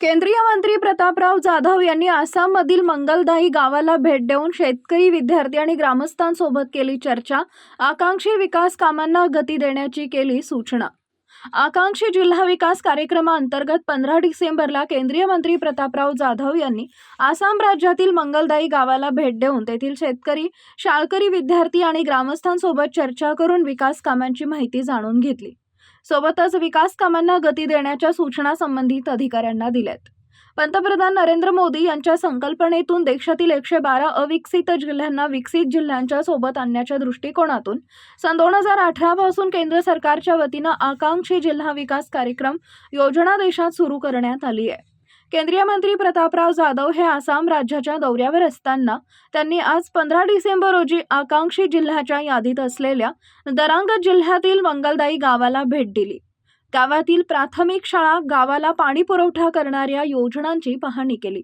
केंद्रीय मंत्री प्रतापराव जाधव यांनी आसाममधील मंगलदाही गावाला भेट देऊन शेतकरी विद्यार्थी आणि ग्रामस्थांसोबत केली चर्चा. आकांक्षी विकास कामांना गती देण्याची केली सूचना. आकांक्षी जिल्हा विकास कार्यक्रमाअंतर्गत पंधरा डिसेंबरला केंद्रीय मंत्री प्रतापराव जाधव यांनी आसाम राज्यातील मंगलदाई गावाला भेट देऊन तेथील शेतकरी शाळकरी विद्यार्थी आणि ग्रामस्थांसोबत चर्चा करून विकास कामांची माहिती जाणून घेतली. सोबतच विकास कामांना गती देण्याच्या सूचना संबंधित अधिकाऱ्यांना दिल्यात. पंतप्रधान नरेंद्र मोदी यांच्या संकल्पनेतून देशातील एकशे बारा अविकसित जिल्ह्यांना विकसित जिल्ह्यांच्या सोबत आणण्याच्या दृष्टिकोनातून सन दोन हजार अठरा पासून केंद्र सरकारच्या वतीनं आकांक्षी जिल्हा विकास कार्यक्रम योजना देशात सुरू करण्यात आली आहे. केंद्रीय मंत्री प्रतापराव जाधव हे आसाम राज्याच्या दौऱ्यावर असताना त्यांनी आज पंधरा डिसेंबर रोजी आकांक्षी जिल्ह्याच्या यादीत असलेल्या दरांग जिल्ह्यातील मंगलदाई गावाला भेट दिली. गावातील प्राथमिक शाळा गावाला पाणी पुरवठा करणाऱ्या योजनांची पाहणी केली.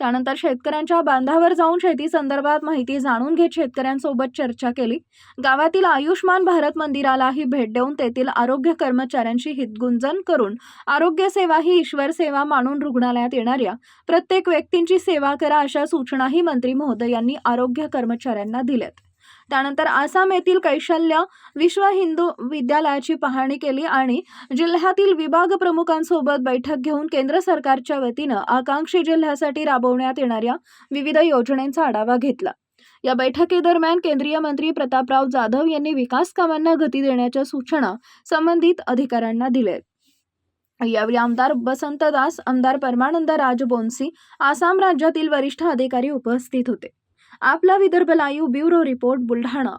त्यानंतर शेतकऱ्यांच्या बांधावर जाऊन शेती संदर्भात माहिती जाणून घेत शेतकऱ्यांसोबत चर्चा केली. गावातील आयुष्मान भारत मंदिरालाही भेट देऊन तेथील आरोग्य कर्मचाऱ्यांशी हितगुंजन करून आरोग्य सेवा ही ईश्वर सेवा मानून रुग्णालयात येणाऱ्या प्रत्येक व्यक्तींची सेवा करा अशा सूचनाही मंत्री महोदयांनी आरोग्य कर्मचाऱ्यांना दिल्यात. त्यानंतर आसाम येथील कैशल्य विश्व हिंदू विद्यालयाची पाहणी केली आणि जिल्ह्यातील विभाग प्रमुखांसोबत बैठक घेऊन केंद्र सरकारच्या वतीनं आकांक्षी जिल्ह्यासाठी राबवण्यात येणाऱ्या विविध योजनांचा आढावा घेतला. या बैठकीदरम्यान केंद्रीय मंत्री प्रतापराव जाधव यांनी विकास कामांना गती देण्याच्या सूचना संबंधित अधिकाऱ्यांना दिल्या. यावेळी आमदार बसंत दास आमदार परमानंद राजबोन्सी आसाम राज्यातील वरिष्ठ अधिकारी उपस्थित होते. आपला Vidarbha live bureau report Buldhana.